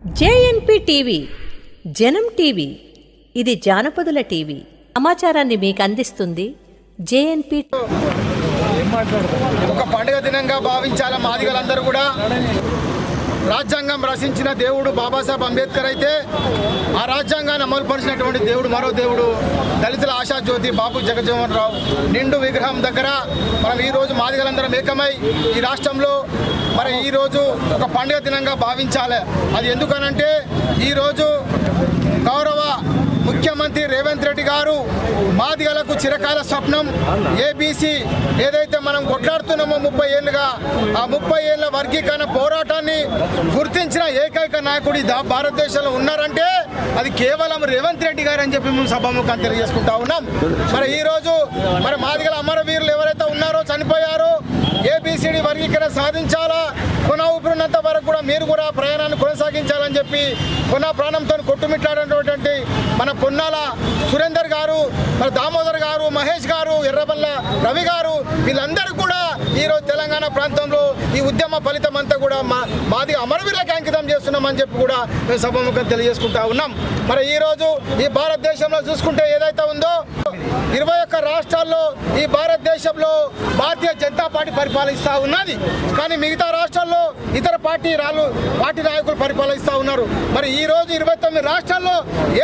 JNP TV జనం TV ఇది జానపదుల TV. సమాచారాన్ని మీకు అందిస్తుంది జేఎన్పి ఒక పండుగ దినంగా భావించాల మాదిగలందరూ కూడా. రాజ్యాంగం రచించిన దేవుడు బాబాసాహెబ్ అంబేద్కర్ అయితే ఆ రాజ్యాంగాన్ని అమలుపరిచినటువంటి దేవుడు మరో దేవుడు దళితుల ఆశాజ్యోతి బాబు జగజ్జీవన్ రావు. నిండు విగ్రహం దగ్గర మనం ఈరోజు మాదిగలందరం ఏకమై ఈ రాష్ట్రంలో మరి ఈరోజు ఒక పండుగ దినంగా భావించాలి. అది ఎందుకనంటే ఈరోజు గౌరవ ముఖ్యమంత్రి రేవంత్ రెడ్డి గారు మాదిగలకు చిరకాల స్వప్నం ఏబీసీ ఏదైతే మనం కొట్లాడుతున్నామో ముప్పై ఏళ్ళుగా ఆ ముప్పై ఏళ్ళ వర్గీకరణ పోరాటాన్ని గుర్తించిన ఏకైక నాయకుడు భారతదేశంలో ఉన్నారంటే అది కేవలం రేవంత్ రెడ్డి గారు అని చెప్పి మేము సభాముఖం తెలియజేసుకుంటా ఉన్నాం. మరి ఈరోజు మరి మాదిగల అమరవీరులు ఎవరైతే ఉన్నారో చనిపోయారో ఏబిసిడి వర్గీకరణ సాధించాలా? కొన వరకు కూడా మీరు కూడా ప్రయాణాన్ని కొనసాగించాలని చెప్పి పునా ప్రాణంతో కొట్టుమిట్లాడినటువంటి మన పొన్నాల సురేందర్ గారు మన దామోదర్ గారు మహేష్ గారు ఎర్రబల్ల రవి గారు వీళ్ళందరూ కూడా ఈరోజు తెలంగాణ ప్రాంతంలో ఈ ఉద్యమ ఫలితం అంతా కూడా మా మాది అమరవీరులకు అంకితం చేస్తున్నామని చెప్పి కూడా మేము సభముఖం తెలియజేసుకుంటా ఉన్నాం. మరి ఈరోజు ఈ భారతదేశంలో చూసుకుంటే ఏదైతే ఉందో ఇరవై ఒక్క రాష్ట్రాల్లో ఈ భారతదేశంలో భారతీయ జనతా పార్టీ పరిపాలిస్తూ ఉన్నది. కానీ మిగతా రాష్ట్రాల్లో ఇతర పార్టీ రాళ్ళు పార్టీ నాయకులు పరిపాలిస్తూ ఉన్నారు. మరి ఈ రోజు ఇరవై తొమ్మిది రాష్ట్రాల్లో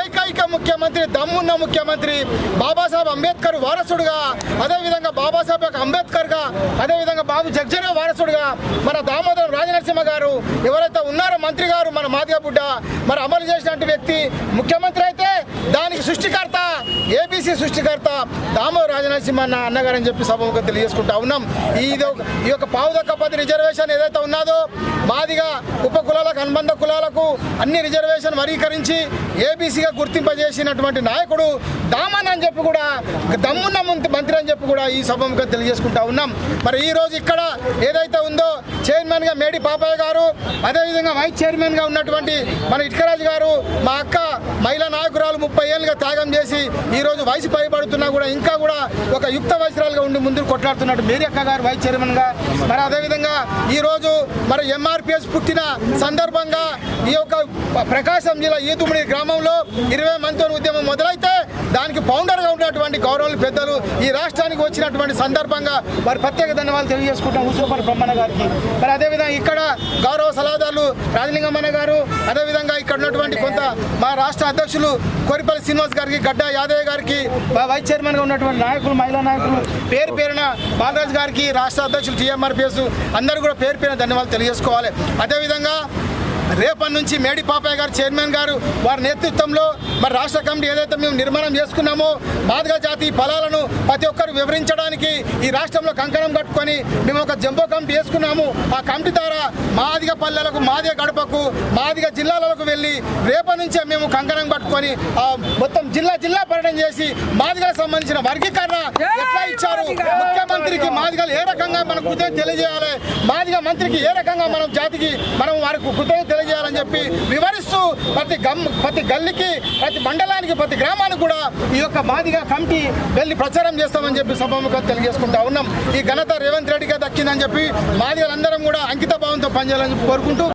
ఏకైక ముఖ్యమంత్రి దమ్మున్న ముఖ్యమంత్రి బాబాసాహెబ్ అంబేద్కర్ వారసుడుగా అదేవిధంగా బాబాసాహెబ్ అంబేద్కర్గా అదేవిధంగా బాబు జగ్జరావు వారసుడుగా మన దామోదరం రాజనరసింహ గారు ఎవరైతే ఉన్నారో మంత్రి గారు మన మాదిగబుడ్డ మరి అమలు చేసినటువంటి వ్యక్తి ముఖ్యమంత్రి అయితే దానికి సృష్టికర్త ఏబీసీ సృష్టికర్త దామోదర రాజనరసింహ అన్న అన్నగారని చెప్పి సభకు తెలియజేసుకుంటా ఉన్నాం. ఈ ఇది ఒక- ఈ యొక్క పావుదక్క పది రిజర్వేషన్ ఏదైతే ఉన్నదో మాదిగా ఉప కులాలకు అనుబంధ కులాలకు అన్ని రిజర్వేషన్ వర్గీకరించి ఏబీసీగా గుర్తింపజేసినటువంటి నాయకుడు దామన్ అని చెప్పి కూడా దమ్మున్న మంత్రి మంత్రి అని చెప్పి కూడా ఈ సభముగా తెలియజేసుకుంటా ఉన్నాం. మరి ఈరోజు ఇక్కడ ఏదైతే ఉందో చైర్మన్గా మేడి పాపయ్య గారు అదేవిధంగా వైస్ చైర్మన్గా ఉన్నటువంటి మన ఇటుకరాజు గారు మా అక్క మహిళా నాయకురాలు ముప్పై ఏళ్ళుగా త్యాగం చేసి ఈరోజు వయసు పైబడుతున్నా కూడా ఇంకా కూడా ఒక యుక్త వయసురాలుగా ఉండి ముందుకు కొట్లాడుతున్నట్టు మేరీ అక్క గారు వైస్ చైర్మన్గా. మరి అదేవిధంగా ఈరోజు మరి ఎంఆర్పిఎస్ పుట్టిన సందర్భంగా ఈ యొక్క ప్రకాశం జిల్లా ఈతుముడి గ్రామంలో ఇరవై మందితో ఉద్యమం మొదలైతే దానికి ఫౌండర్గా ఉన్నటువంటి గౌరవులు పెద్దలు ఈ రాష్ట్రానికి వచ్చినటువంటి సందర్భంగా మరి ప్రత్యేక ధన్యవాదాలు తెలియజేసుకుంటాం ఉసూపర్ బ్రహ్మణ గారికి. మరి అదేవిధంగా ఇక్కడ గౌరవ సలహాదారులు గారు అదేవిధంగా ఇక్కడ ఉన్నటువంటి కొంత మా రాష్ట్ర అధ్యక్షులు కోరిపల్లి శ్రీనివాస్ గారికి గడ్డ యాదయ్య గారికి మా వైస్ చైర్మన్గా ఉన్నటువంటి నాయకులు మహిళా నాయకులు పేరు పేరున బాలరాజు గారికి రాష్ట్ర అధ్యక్షులు టీఎంఆర్పిఎస్ అందరూ కూడా పేరు పేరున ధన్యవాదాలు తెలియజేసుకోవాలి. అదేవిధంగా రేపటి నుంచి మేడి పాపయ్య గారు చైర్మన్ గారు వారి నేతృత్వంలో మరి రాష్ట్ర కమిటీ ఏదైతే మేము నిర్మాణం చేసుకున్నామో మాదిగ జాతి ఫలాలను ప్రతి ఒక్కరు వివరించడానికి ఈ రాష్ట్రంలో కంకణం కట్టుకొని మేము ఒక జంబో కమిటీ వేసుకున్నాము. ఆ కమిటీ ద్వారా మాదిగ పల్లెలకు మాదిగ గడపకు మాదిగ జిల్లాలకు వెళ్ళి రేపటి నుంచే మేము కంకణం కట్టుకొని ఆ మొత్తం జిల్లా జిల్లా పర్యటన చేసి మాదిగలకు సంబంధించిన వర్గీకరణ ఎట్లా ఇచ్చారు? మంత్రికి మాదిగలు ఏ రకంగా మన కృతజ్ఞత తెలియజేయాలి? మాదిగ మంత్రికి ఏ రకంగా మనం జాతికి మనం వారికి కృతజ్ఞత తెలియజేయాలని చెప్పి వివరిస్తూ ప్రతి గమ్ ప్రతి గల్లికి ప్రతి మండలానికి ప్రతి గ్రామానికి కూడా ఈ యొక్క మాదిగ కమిటీ వెళ్ళి ప్రచారం చేస్తామని చెప్పి సభాముఖం తెలియజేసుకుంటా ఉన్నాం. ఈ ఘనత రేవంత్ రెడ్డిగా దక్కిందని చెప్పి మాదిగలందరం కూడా అంకిత భావంతో పనిచేయాలని కోరుకుంటూ